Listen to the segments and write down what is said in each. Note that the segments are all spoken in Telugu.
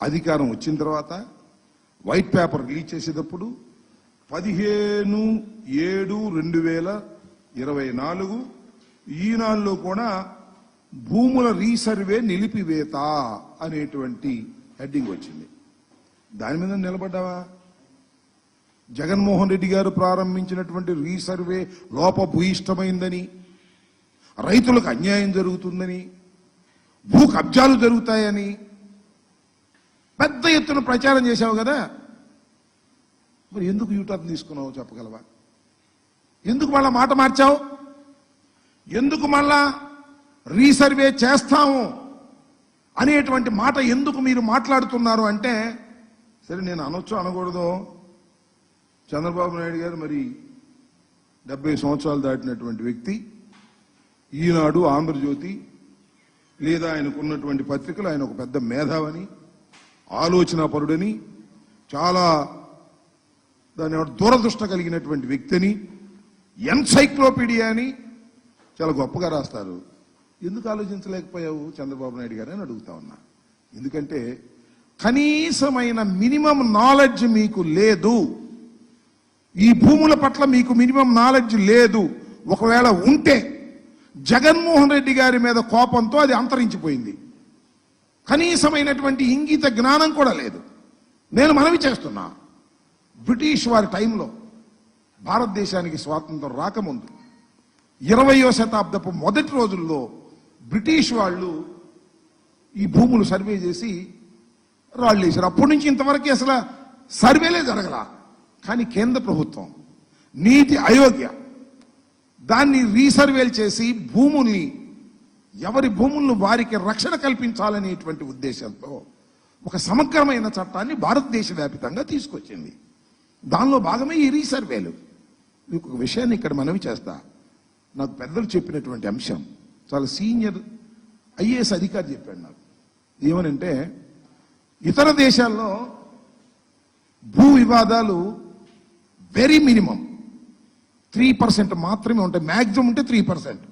అధికారం వచ్చిన తర్వాత వైట్ పేపర్ రిలీజ్ చేసేటప్పుడు పదిహేను ఏడు రెండు వేల ఇరవై నాలుగు ఈనాడులో కూడా భూముల రీసర్వే నిలిపివేత అనేటువంటి హెడ్డింగ్ వచ్చింది. దాని మీద నిలబడ్డావా? జగన్మోహన్ రెడ్డి గారు ప్రారంభించినటువంటి రీసర్వే లోపభూయిష్టమైందని రైతులకు అన్యాయం జరుగుతుందని భూ కబ్జాలు జరుగుతాయని పెద్ద ఎత్తున ప్రచారం చేశావు కదా. మరి ఎందుకు యూటర్న్ తీసుకున్నావు చెప్పగలవా? ఎందుకు మళ్ళా మాట మార్చావు? ఎందుకు మళ్ళా రీసర్వే చేస్తాము అనేటువంటి మాట ఎందుకు మీరు మాట్లాడుతున్నారు అంటే సరే నేను అనొచ్చు అనకూడదు. చంద్రబాబు నాయుడు గారు మరి డెబ్బై సంవత్సరాలు దాటినటువంటి వ్యక్తి ఈనాడు ఆంధ్రజ్యోతి లేదా ఆయనకున్నటువంటి పత్రికలు ఆయన ఒక పెద్ద మేధావని ఆలోచనాపరుడని చాలా దాని దురదృష్ట దూరదృష్ట కలిగినటువంటి వ్యక్తిని ఎన్సైక్లోపీడియా అని చాలా గొప్పగా రాస్తారు. ఎందుకు ఆలోచించలేకపోయావు చంద్రబాబు నాయుడు గారు అని అడుగుతా ఉన్నా. ఎందుకంటే కనీసమైన మినిమం నాలెడ్జ్ మీకు లేదు. ఈ భూముల పట్ల మీకు మినిమం నాలెడ్జ్ లేదు. ఒకవేళ ఉంటే జగన్మోహన్ రెడ్డి గారి మీద కోపంతో అది అంతరించిపోయింది. కనీసమైనటువంటి ఇంగిత జ్ఞానం కూడా లేదు. నేను మనవి చేస్తున్నా బ్రిటిష్ వారి టైంలో భారతదేశానికి స్వాతంత్రం రాకముందు ఇరవయో శతాబ్దపు మొదటి రోజుల్లో బ్రిటిష్ వాళ్ళు ఈ భూములు సర్వే చేసి రాళ్ళు వేశారు. అప్పటి నుంచి ఇంతవరకు అసలు సర్వేలే జరగల. కానీ కేంద్ర ప్రభుత్వం నీతి అయోగ్య దాన్ని రీసర్వేలు చేసి భూముల్ని ఎవరి భూములను వారికి రక్షణ కల్పించాలనేటువంటి ఉద్దేశంతో ఒక సమగ్రమైన చట్టాన్ని భారతదేశ వ్యాపితంగా తీసుకొచ్చింది. దానిలో భాగమే ఈ రీసర్వేలు. మీకు ఒక విషయాన్ని ఇక్కడ మనవి చేస్తా. నాకు పెద్దలు చెప్పినటువంటి అంశం. చాలా సీనియర్ ఐఏఎస్ అధికారి చెప్పాడు నాకు. ఏమనంటే ఇతర దేశాల్లో భూ వివాదాలు వెరీ మినిమం త్రీ పర్సెంట్ మాత్రమే ఉంటాయి. మ్యాక్సిమం ఉంటే త్రీ పర్సెంట్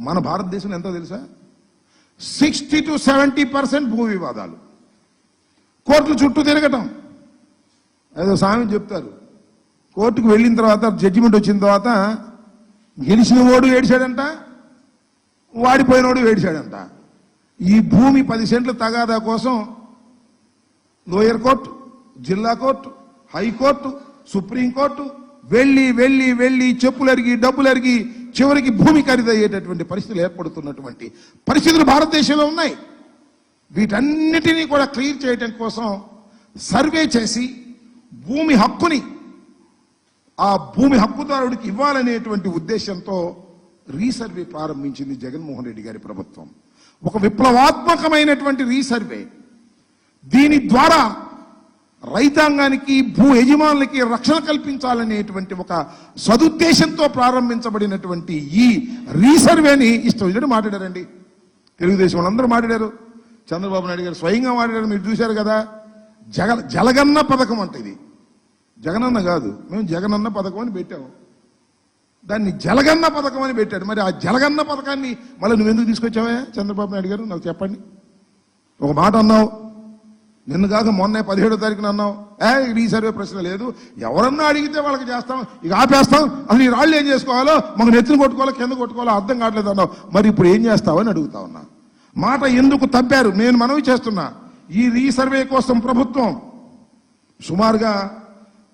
మన భారతదేశంలో ఎంతో తెలుసా? సిక్స్టీ టు సెవెంటీ పర్సెంట్ భూ వివాదాలు. కోర్టులు చుట్టూ తిరగటం. ఏదో స్వామి చెప్తారు. కోర్టుకు వెళ్ళిన తర్వాత జడ్జిమెంట్ వచ్చిన తర్వాత గెలిచిన వాడు వాడిపోయిన వాడిపోయినోడు ఏడిశాడంట ఈ భూమి పది సెంట్ల తగాదా కోసం లోయర్ కోర్టు జిల్లా court high court supreme court వెళ్ళి వెళ్ళి వెళ్ళి చెప్పులు అరిగి డబ్బులు అరిగి చివరికి భూమి ఖరీదయ్యేటటువంటి పరిస్థితులు ఏర్పడుతున్నటువంటి పరిస్థితులు భారతదేశంలో ఉన్నాయి. వీటన్నిటినీ కూడా క్లియర్ చేయడం కోసం సర్వే చేసి భూమి హక్కుని ఆ భూమి హక్కుదారుడికి ఇవ్వాలనేటువంటి ఉద్దేశంతో రీసర్వే ప్రారంభించింది జగన్మోహన్ రెడ్డి గారి ప్రభుత్వం. ఒక విప్లవాత్మకమైనటువంటి రీసర్వే. దీని ద్వారా రైతాంగానికి భూ యజమానులకి రక్షణ కల్పించాలనేటువంటి ఒక సదుద్దేశంతో ప్రారంభించబడినటువంటి ఈ రీసర్వేని ఇష్టం వచ్చినట్టు మాట్లాడారండి. తెలుగుదేశం వాళ్ళందరూ మాట్లాడారు. చంద్రబాబు నాయుడు గారు స్వయంగా మాట్లాడారు. మీరు చూశారు కదా. జగ జలగన్న పథకం అంటే ఇది. జగనన్న కాదు. మేము జగనన్న పథకం అని పెట్టాము. దాన్ని జలగన్న పథకం అని పెట్టాడు మరి ఆ జలగన్న పథకాన్ని మళ్ళీ నువ్వెందుకు తీసుకొచ్చావా చంద్రబాబు నాయుడు గారు? నాకు చెప్పండి. ఒక మాట అన్నావు. నిన్ను కాక మొన్నే పదిహేడో తారీఖున అన్నావు. ఏ ఈ సర్వే ప్రశ్న లేదు. ఎవరన్నా అడిగితే వాళ్ళకి చేస్తాం. ఇక ఆపేస్తాం. అసలు ఈ రాళ్ళు ఏం చేసుకోవాలో? మాకు నెత్తిని కొట్టుకోవాలో కింద కొట్టుకోవాలో? అర్థం కావట్లేదు అన్నావు. మరి ఇప్పుడు ఏం చేస్తావని అడుగుతా ఉన్నా. మాట ఎందుకు తప్పారు? నేను మనవి చేస్తున్నా. ఈ రీసర్వే కోసం ప్రభుత్వం సుమారుగా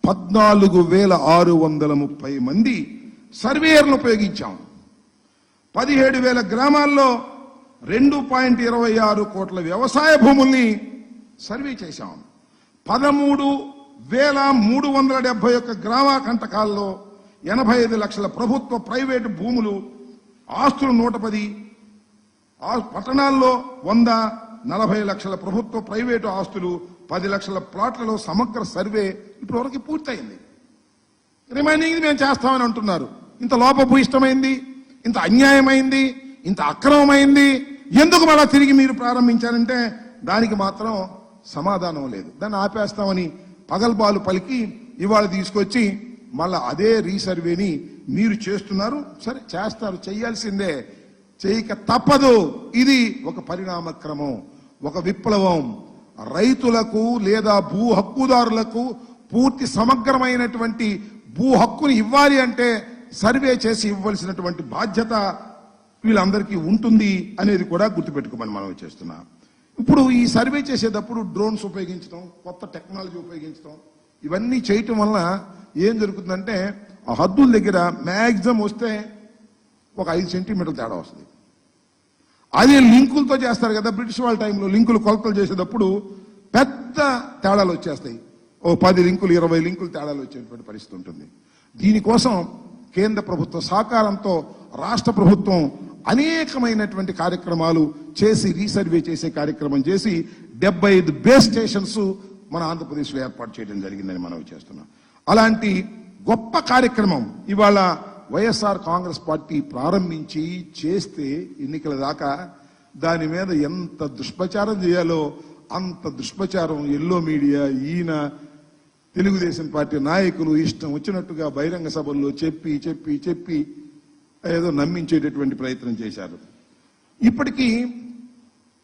పద్నాలుగు వేల ఆరు వందల ముప్పై మంది సర్వేయర్లు ఉపయోగించాం. పదిహేడు వేల గ్రామాల్లో రెండు పాయింట్ ఇరవై ఆరు కోట్ల వ్యవసాయ భూముల్ని సర్వే చేశాం. పదమూడు వేల మూడు వందల డెబ్బై ఒక్క గ్రామ కంటకాల్లో ఎనభై ఐదు లక్షల ప్రభుత్వ ప్రైవేటు భూములు ఆస్తులు నూట పది ఆ పట్టణాల్లో వంద నలభై లక్షల ప్రభుత్వ ప్రైవేటు ఆస్తులు పది లక్షల ప్లాట్లలో సమగ్ర సర్వే ఇప్పటివరకు పూర్తయింది. రిమైనింగ్ మేము చేస్తామని అంటున్నారు. ఇంత లోపభూయిష్టమైంది ఇంత అన్యాయమైంది ఇంత అక్రమమైంది ఎందుకు మళ్ళా తిరిగి మీరు ప్రారంభించారంటే దానికి మాత్రం సమాధానం లేదు. దాన్ని ఆపేస్తామని పగల్బాలు పలికి ఇవాళ తీసుకొచ్చి మళ్ళా అదే రీసర్వేని మీరు చేస్తున్నారు. సరే చేస్తారు. చేయాల్సిందే. చేయక తప్పదు. ఇది ఒక పరిణామ క్రమం ఒక విప్లవం. రైతులకు లేదా భూ హక్కుదారులకు పూర్తి సమగ్రమైనటువంటి భూ హక్కుని ఇవ్వాలి అంటే సర్వే చేసి ఇవ్వవలసినటువంటి బాధ్యత వీళ్ళందరికీ ఉంటుంది అనేది కూడా గుర్తుపెట్టుకోమని మనం చేస్తున్నాం. ఇప్పుడు ఈ సర్వే చేసేటప్పుడు డ్రోన్స్ ఉపయోగించడం కొత్త టెక్నాలజీ ఉపయోగించడం ఇవన్నీ చేయటం వల్ల ఏం జరుగుతుందంటే ఆ హద్దుల దగ్గర మ్యాక్సిమం వస్తే ఒక ఐదు సెంటీమీటర్ల తేడా వస్తుంది. అదే లింకులతో చేస్తారు కదా బ్రిటిష్ వాళ్ళ టైంలో లింకులు కొలతలు చేసేటప్పుడు పెద్ద తేడాలు వచ్చేస్తాయి. ఓ పది లింకులు ఇరవై లింకులు తేడాలు వచ్చేటువంటి పరిస్థితి ఉంటుంది. దీనికోసం కేంద్ర ప్రభుత్వ సహకారంతో రాష్ట్ర ప్రభుత్వం అనేకమైనటువంటి కార్యక్రమాలు చేసి రీసర్వే చేసే కార్యక్రమం చేసి డెబ్బై ఐదు బేస్ స్టేషన్స్ మన ఆంధ్రప్రదేశ్లో ఏర్పాటు చేయడం జరిగిందని మనం చేస్తున్నాం. అలాంటి గొప్ప కార్యక్రమం ఇవాళ వైఎస్ఆర్ కాంగ్రెస్ పార్టీ ప్రారంభించి చేస్తే ఎన్నికల దాకా దాని మీద ఎంత దుష్ప్రచారం చేయాలో అంత దుష్ప్రచారం ఎల్లో మీడియా ఈయన తెలుగుదేశం పార్టీ నాయకులు ఇష్టం వచ్చినట్టుగా బహిరంగ సభల్లో చెప్పి చెప్పి చెప్పి ఏదో నమ్మించేటటువంటి ప్రయత్నం చేశారు. ఇప్పటికీ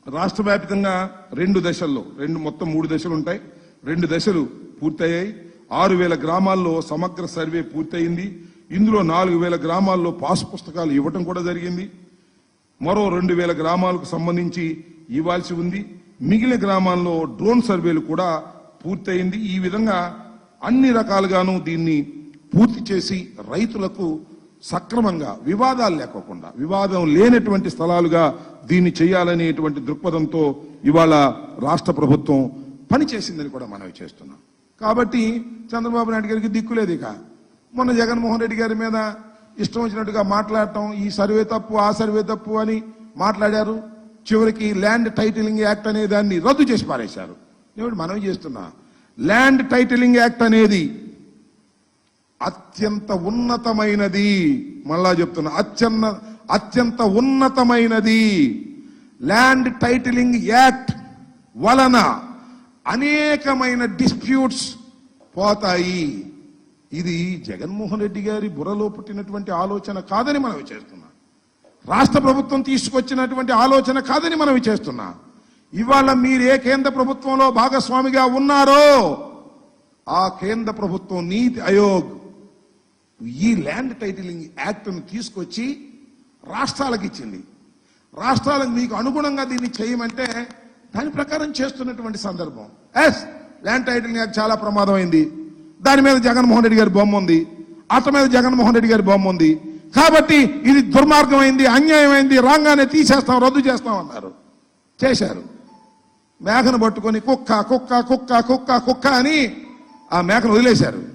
రాష్ట్ర వ్యాప్తంగా రెండు దశల్లో రెండు మొత్తం మూడు దశలు ఉంటాయి. రెండు దశలు పూర్తయ్యాయి. ఆరు వేల గ్రామాల్లో సమగ్ర సర్వే పూర్తయింది. ఇందులో నాలుగు వేల గ్రామాల్లో పాస్ పుస్తకాలు ఇవ్వటం కూడా జరిగింది. మరో రెండు వేల గ్రామాలకు సంబంధించి ఇవ్వాల్సి ఉంది. మిగిలిన గ్రామాల్లో డ్రోన్ సర్వేలు కూడా పూర్తయింది. ఈ విధంగా అన్ని రకాలుగాను దీన్ని పూర్తి చేసి రైతులకు సక్రమంగా వివాదాలు లేకోకుండా వివాదం లేనటువంటి స్థలాలుగా దీన్ని చేయాలనేటువంటి దృక్పథంతో ఇవాళ రాష్ట్ర ప్రభుత్వం పనిచేసిందని కూడా మనవి చేస్తున్నాం. కాబట్టి చంద్రబాబు నాయుడు గారికి దిక్కులేదు ఇక. మొన్న జగన్మోహన్ రెడ్డి గారి మీద ఇష్టం వచ్చినట్టుగా మాట్లాడటం ఈ సర్వే తప్పు ఆ సర్వే తప్పు అని మాట్లాడారు. చివరికి ల్యాండ్ టైటిలింగ్ యాక్ట్ అనే దాన్ని రద్దు చేసి పారేశారు. నేను మనవి చేస్తున్నా? ల్యాండ్ టైటిలింగ్ యాక్ట్ అనేది అత్యంత ఉన్నతమైనది. మళ్ళా చెప్తున్నా అత్యన్న అత్యంత ఉన్నతమైనది. ల్యాండ్ టైటిలింగ్ యాక్ట్ వలన అనేకమైన డిస్ప్యూట్స్ పోతాయి. ఇది జగన్మోహన్ రెడ్డి గారి బుర్రలో పుట్టినటువంటి ఆలోచన కాదని మనం చేస్తున్నాం రాష్ట్ర ప్రభుత్వం తీసుకొచ్చినటువంటి ఆలోచన కాదని మనం చేస్తున్నా ఇవాళ మీరు ఏ కేంద్ర ప్రభుత్వంలో భాగస్వామిగా ఉన్నారో ఆ కేంద్ర ప్రభుత్వం నీతి ఆయోగ్ ఈ ల్యాండ్ టైటిలింగ్ యాక్ట్ను తీసుకొచ్చి రాష్ట్రాలకు ఇచ్చింది. రాష్ట్రాలకు మీకు అనుగుణంగా దీన్ని చేయమంటే దాని ప్రకారం చేస్తున్నటువంటి సందర్భం. ఎస్ ల్యాండ్ టైటిలింగ్ యాక్ట్ చాలా ప్రమాదమైంది. దాని మీద జగన్మోహన్ రెడ్డి గారి బొమ్మ ఉంది. అట్ట మీద జగన్మోహన్ రెడ్డి గారి బొమ్మ ఉంది. కాబట్టి ఇది దుర్మార్గమైంది అన్యాయమైంది రాగానే తీసేస్తాం రద్దు చేస్తాం అన్నారు. చేశారు. మేకను పట్టుకొని కుక్క కుక్క కుక్క కుక్క కుక్క అని ఆ మేకను వదిలేశారు.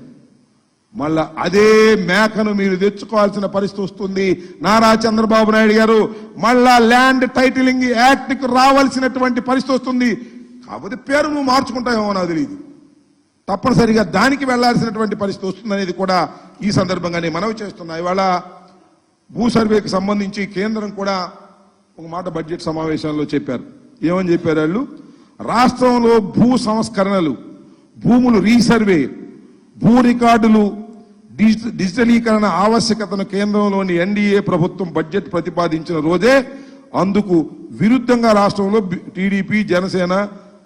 మళ్ళా అదే మేకను మీరు తెచ్చుకోవాల్సిన పరిస్థితి వస్తుంది. నారా చంద్రబాబు నాయుడు గారు మళ్ళా ల్యాండ్ టైటిలింగ్ యాక్ట్కి రావాల్సినటువంటి పరిస్థితి వస్తుంది. కాకపోతే పేరు నువ్వు మార్చుకుంటావేమో నాకు తెలియదు తప్పనిసరిగా దానికి వెళ్ళాల్సినటువంటి పరిస్థితి వస్తుందనేది కూడా ఈ సందర్భంగా నేను మనవి చేస్తున్నా. ఇవాళ భూ సర్వేకి సంబంధించి కేంద్రం కూడా ఒక మాట బడ్జెట్ సమావేశంలో చెప్పారు. ఏమని చెప్పారు వాళ్ళు? రాష్ట్రంలో భూ సంస్కరణలు భూములు రీసర్వే భూ రికార్డులు డిజిటల్ డిజిటలీకరణ ఆవశ్యకతను కేంద్రంలోని ఎన్డీఏ ప్రభుత్వం బడ్జెట్ ప్రతిపాదించిన రోజే అందుకు విరుద్ధంగా రాష్ట్రంలో టీడీపీ జనసేన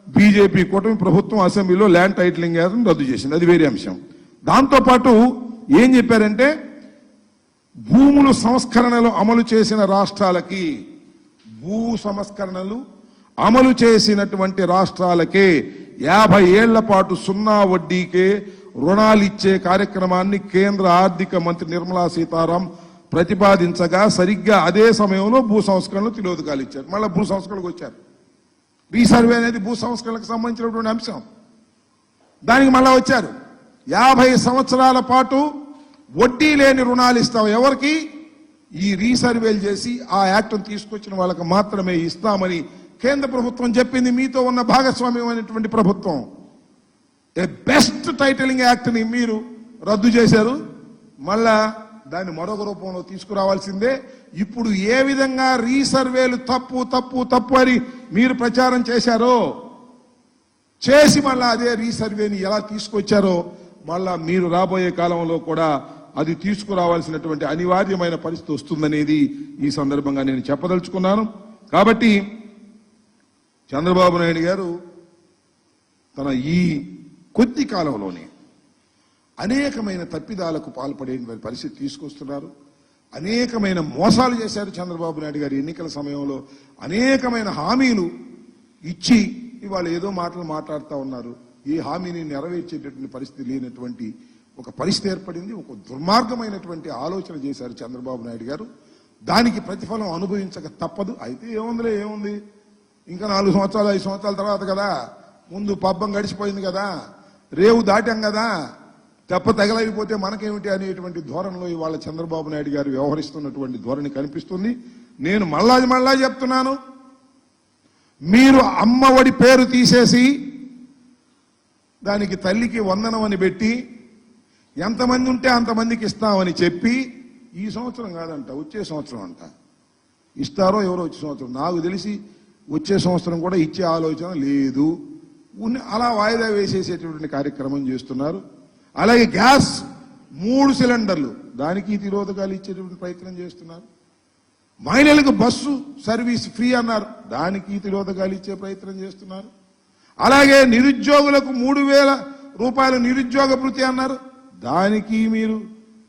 బీజేపీ కూటమి ప్రభుత్వం అసెంబ్లీలో ల్యాండ్ టైటిలింగ్ యాక్ట్ను రద్దు చేసింది. అది వేరే అంశం. దాంతోపాటు ఏం చెప్పారంటే భూములు సంస్కరణలు అమలు చేసిన రాష్ట్రాలకి భూ సంస్కరణలు అమలు చేసినటువంటి రాష్ట్రాలకే యాభై ఏళ్ళ పాటు సున్నా వడ్డీకే రుణాలు ఇచ్చే కార్యక్రమాన్ని కేంద్ర ఆర్థిక మంత్రి నిర్మలా సీతారాం ప్రతిపాదించగా సరిగ్గా అదే సమయంలో భూ సంస్కరణలు తిలోదకాలు ఇచ్చారు. మళ్ళీ భూ సంస్కరణకు వచ్చారు. రీసర్వే అనేది భూ సంస్కరణలకు సంబంధించినటువంటి అంశం. దానికి మళ్ళా వచ్చారు. యాభై సంవత్సరాల పాటు వడ్డీ లేని రుణాలు ఇస్తాం ఎవరికి? ఈ రీసర్వేలు చేసి ఆ యాక్ట్ తీసుకొచ్చిన వాళ్ళకి మాత్రమే ఇస్తామని కేంద్ర ప్రభుత్వం చెప్పింది. మీతో ఉన్న భాగస్వామ్యం అనేటువంటి ప్రభుత్వం. ఏ బెస్ట్ టైటిలింగ్ యాక్ట్ని మీరు రద్దు చేశారు. మళ్ళా దాన్ని మరొక రూపంలో తీసుకురావాల్సిందే. ఇప్పుడు ఏ విధంగా రీసర్వేలు తప్పు తప్పు తప్పు అని మీరు ప్రచారం చేశారో చేసి మళ్ళా అదే రీసర్వేని ఎలా తీసుకొచ్చారో మళ్ళా మీరు రాబోయే కాలంలో కూడా అది తీసుకురావాల్సినటువంటి అనివార్యమైన పరిస్థితి వస్తుందనేది ఈ సందర్భంగా నేను చెప్పదలుచుకున్నాను. కాబట్టి చంద్రబాబు నాయుడు గారు తన ఈ కొద్ది కాలంలోనే అనేకమైన తప్పిదాలకు పాల్పడే పరిస్థితి తీసుకొస్తున్నారు. అనేకమైన మోసాలు చేశారు చంద్రబాబు నాయుడు గారు ఎన్నికల సమయంలో. అనేకమైన హామీలు ఇచ్చి ఇవాళ ఏదో మాటలు మాట్లాడుతూ ఉన్నారు. ఈ హామీని నెరవేర్చేటటువంటి పరిస్థితి లేనటువంటి ఒక పరిస్థితి ఏర్పడింది. ఒక దుర్మార్గమైనటువంటి ఆలోచన చేశారు చంద్రబాబు నాయుడు గారు. దానికి ప్రతిఫలం అనుభవించక తప్పదు. అయితే ఏముందిలే ఏముంది? ఇంకా నాలుగు సంవత్సరాలు ఐదు సంవత్సరాల తర్వాత కదా. ముందు పబ్బం గడిచిపోయింది కదా. రేవు దాటాం కదా. తెప్ప తగలైపోతే మనకేమిటి అనేటువంటి ధోరణిలో ఇవాళ చంద్రబాబు నాయుడు గారు వ్యవహరిస్తున్నటువంటి ధోరణి కనిపిస్తుంది. నేను మళ్ళా మళ్ళా చెప్తున్నాను. మీరు అమ్మఒడి పేరు తీసేసి దానికి తల్లికి వందనం అని పెట్టి ఎంతమంది ఉంటే అంతమందికి ఇస్తామని చెప్పి ఈ సంవత్సరం కాదంట వచ్చే సంవత్సరం అంట. ఇస్తారో ఎవరో వచ్చే సంవత్సరం. నాకు తెలిసి వచ్చే సంవత్సరం కూడా ఇచ్చే ఆలోచన లేదు. అలా వాయిదా వేసేసేటటువంటి కార్యక్రమం చేస్తున్నారు. అలాగే గ్యాస్ మూడు సిలిండర్లు దానికి నిరోధకాలు ఇచ్చేటువంటి ప్రయత్నం చేస్తున్నారు. మహిళలకు బస్సు సర్వీస్ ఫ్రీ అన్నారు దానికి నిరోధకాలు ఇచ్చే ప్రయత్నం చేస్తున్నారు. అలాగే నిరుద్యోగులకు మూడు వేల రూపాయలు నిరుద్యోగ భృతి అన్నారు దానికి మీరు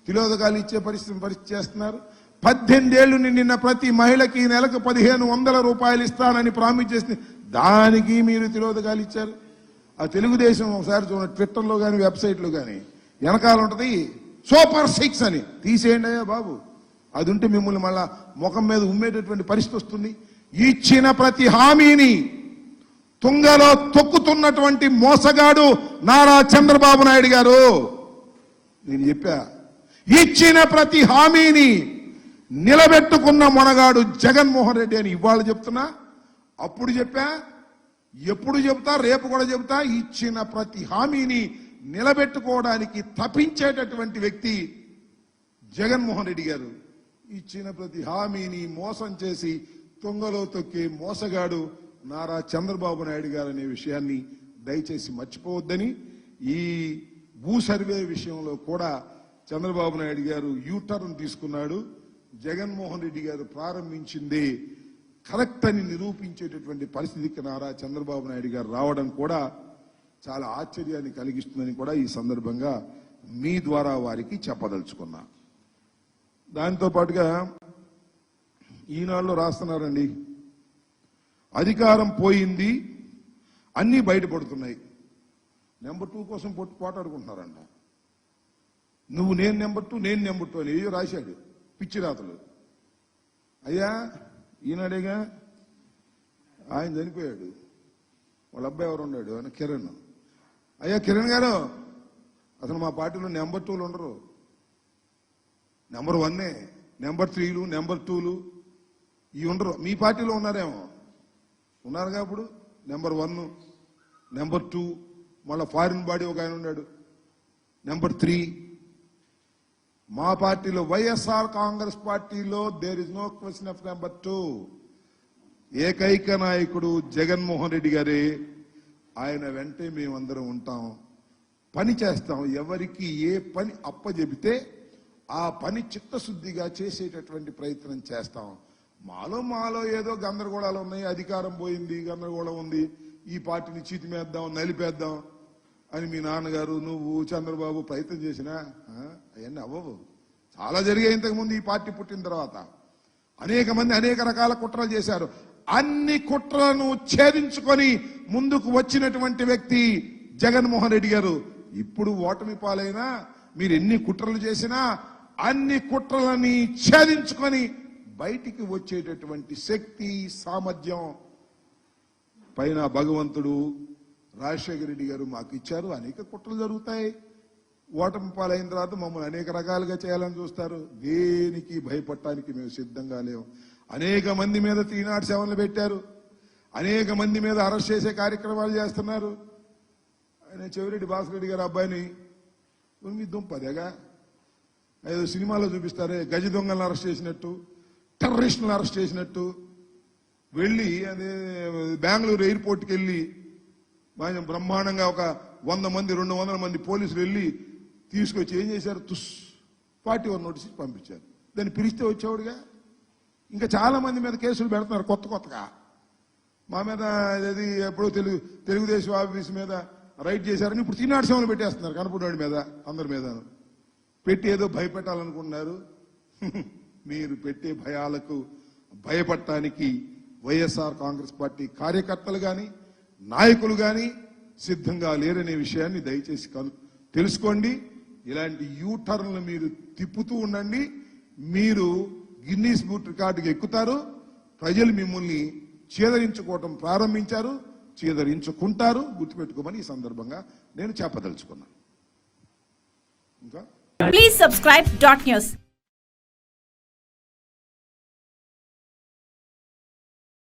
తిలోదకాలు ఇచ్చే పరిస్థితి పరిస్థితి చేస్తున్నారు. పద్దెనిమిదేళ్ళు నిండిన ప్రతి మహిళకి ఈ నెలకు పదిహేను వందల రూపాయలు ఇస్తానని ప్రామిస్ చేసింది దానికి మీరు తిరోధకాలు ఇచ్చారు. ఆ తెలుగుదేశం ఒకసారి చూడండి ట్విట్టర్లో కానీ వెబ్సైట్లో కానీ వెనకాల ఉంటుంది సూపర్ సిక్స్ అని. తీసేయండి అయ్యా బాబు. అది ఉంటే మిమ్మల్ని మళ్ళా ముఖం మీద ఉమ్మేటటువంటి పరిస్థితి వస్తుంది. ఇచ్చిన ప్రతి హామీని తుంగలో తొక్కుతున్నటువంటి మోసగాడు నారా చంద్రబాబు నాయుడు గారు. నేను చెప్పా ఇచ్చిన ప్రతి హామీని నిలబెట్టుకున్న మొనగాడు జగన్మోహన్ రెడ్డి అని ఇవాళ చెప్తున్నా. అప్పుడు చెప్పా ఎప్పుడు చెబుతా రేపు కూడా చెబుతా ఇచ్చిన ప్రతి హామీని నిలబెట్టుకోవడానికి తప్పించేటటువంటి వ్యక్తి జగన్మోహన్ రెడ్డి గారు. ఇచ్చిన ప్రతి హామీని మోసం చేసి తొంగలో తొక్కే మోసగాడు నారా చంద్రబాబు నాయుడు గారు అనే విషయాన్ని దయచేసి మర్చిపోవద్దని ఈ భూ సర్వే విషయంలో కూడా చంద్రబాబు నాయుడు గారు యూటర్న్ తీసుకున్నాడు. జగన్మోహన్ రెడ్డి గారు ప్రారంభించింది కరెక్ట్ అని నిరూపించేటటువంటి పరిస్థితికి నారా చంద్రబాబు నాయుడు గారు రావడం కూడా చాలా ఆశ్చర్యాన్ని కలిగిస్తుందని కూడా ఈ సందర్భంగా మీ ద్వారా వారికి చెప్పదలుచుకున్నా. దాంతో పాటుగా ఈనాడులో రాస్తున్నారండి. అధికారం పోయింది అన్నీ బయటపడుతున్నాయి. నెంబర్ టూ కోసం పొట్టు పోటాడుకుంటున్నారంట. నువ్వు నేను నెంబర్ టూ నేను నెంబర్ టూ అని ఏయో రాశాడు పిచ్చి రాతలు అయ్యా ఈనాడేగా ఆయన చనిపోయాడు. వాళ్ళ అబ్బాయి ఎవరు ఉన్నాడు? ఆయన కిరణ్. అయ్యా కిరణ్ గారు అసలు మా పార్టీలో నెంబర్ టూలు ఉండరు. నెంబర్ వన్నే నెంబర్ త్రీలు నెంబర్ టూలు ఇవి ఉండరు. మీ పార్టీలో ఉన్నారేమో? ఉన్నారుగా అప్పుడు నెంబర్ వన్ నెంబర్ టూ మళ్ళా ఫారిన్ బాడీ ఒక ఆయన ఉన్నాడు. నెంబర్ త్రీ మా పార్టీలో వైఎస్ఆర్ కాంగ్రెస్ పార్టీలో there is no question of number two ఏకైక నాయకుడు జగన్మోహన్ రెడ్డి గారే. ఆయన వెంటే మేమందరం ఉంటాం. పని చేస్తాం. ఎవరికి ఏ పని అప్పజెబితే ఆ పని చిత్తశుద్ధిగా చేసేటటువంటి ప్రయత్నం చేస్తాం. మాలో మాలో ఏదో గందరగోళాలు ఉన్నాయి. అధికారం పోయింది గందరగోళం ఉంది. ఈ పార్టీని చీతిమేద్దాం నలిపేద్దాం. అని మీ నాన్నగారు నువ్వు చంద్రబాబు ప్రయత్నం చేసినా అవన్నీ అవ్వవు. చాలా జరిగాయి ఇంతకుముందు ఈ పార్టీ పుట్టిన తర్వాత. అనేక మంది అనేక రకాల కుట్రలు చేశారు. అన్ని కుట్రలను ఛేదించుకొని ముందుకు వచ్చినటువంటి వ్యక్తి జగన్మోహన్ రెడ్డి గారు. ఇప్పుడు ఓటమి పాలైనా మీరు ఎన్ని కుట్రలు చేసినా అన్ని కుట్రలని ఛేదించుకొని బయటికి వచ్చేటటువంటి శక్తి సామర్థ్యం పైన భగవంతుడు రాజశేఖర రెడ్డి గారు మాకు ఇచ్చారు. అనేక కుట్రలు జరుగుతాయి. ఓటమి పాలైన తర్వాత మమ్మల్ని అనేక రకాలుగా చేయాలని చూస్తారు. దేనికి భయపడటానికి మేము సిద్ధంగా లేవు. అనేక మంది మీద త్రీ నాట్ సెవెన్లు పెట్టారు. అనేక మంది మీద అరెస్ట్ చేసే కార్యక్రమాలు చేస్తున్నారు. ఆయన చెవిరెడ్డి భాస్కర్ రెడ్డి గారు అబ్బాయిని మీ దుంపదేగా ఏదో సినిమాలో చూపిస్తారే గజ దొంగలను అరెస్ట్ చేసినట్టు టెర్రరిస్టులను అరెస్ట్ చేసినట్టు వెళ్ళి అదే బెంగళూరు ఎయిర్పోర్ట్కి వెళ్ళి బ్రహ్మాండంగా ఒక వంద మంది రెండు వందల మంది పోలీసులు వెళ్ళి తీసుకొచ్చి ఏం చేశారు? తుస్ ఫార్టీ వన్ నోటీస్ పంపించారు. దాన్ని పిలిస్తే వచ్చేవాడుగా? ఇంకా చాలా మంది మీద కేసులు పెడుతున్నారు కొత్త కొత్తగా. మా మీద ఇది ఎప్పుడో తెలుగు తెలుగుదేశం ఆఫీస్ మీద రైట్ చేశారని ఇప్పుడు తిన్నాడు సేవలు పెట్టేస్తున్నారు కనపడివాడి మీద అందరి మీద. పెట్టి ఏదో భయపెట్టాలనుకుంటున్నారు. మీరు పెట్టే భయాలకు భయపడటానికి వైఎస్ఆర్ కాంగ్రెస్ పార్టీ కార్యకర్తలు కానీ నాయకులు కానీ సిద్ధంగా లేరనే విషయాన్ని దయచేసి తెలుసుకోండి. ఇలాంటి యూ టర్న్లు మీరు తిప్పుతూ ఉండండి. మీరు గిన్నీస్ బుక్ రికార్డుకి ఎక్కుతారు. ప్రజలు మిమ్మల్ని చేదరించుకోవటం ప్రారంభించారు. చేదరించుకుంటారు. గుర్తుపెట్టుకోమని ఈ సందర్భంగా నేను చెప్పదలుచుకున్నాను ఇంకా? Please subscribe dot news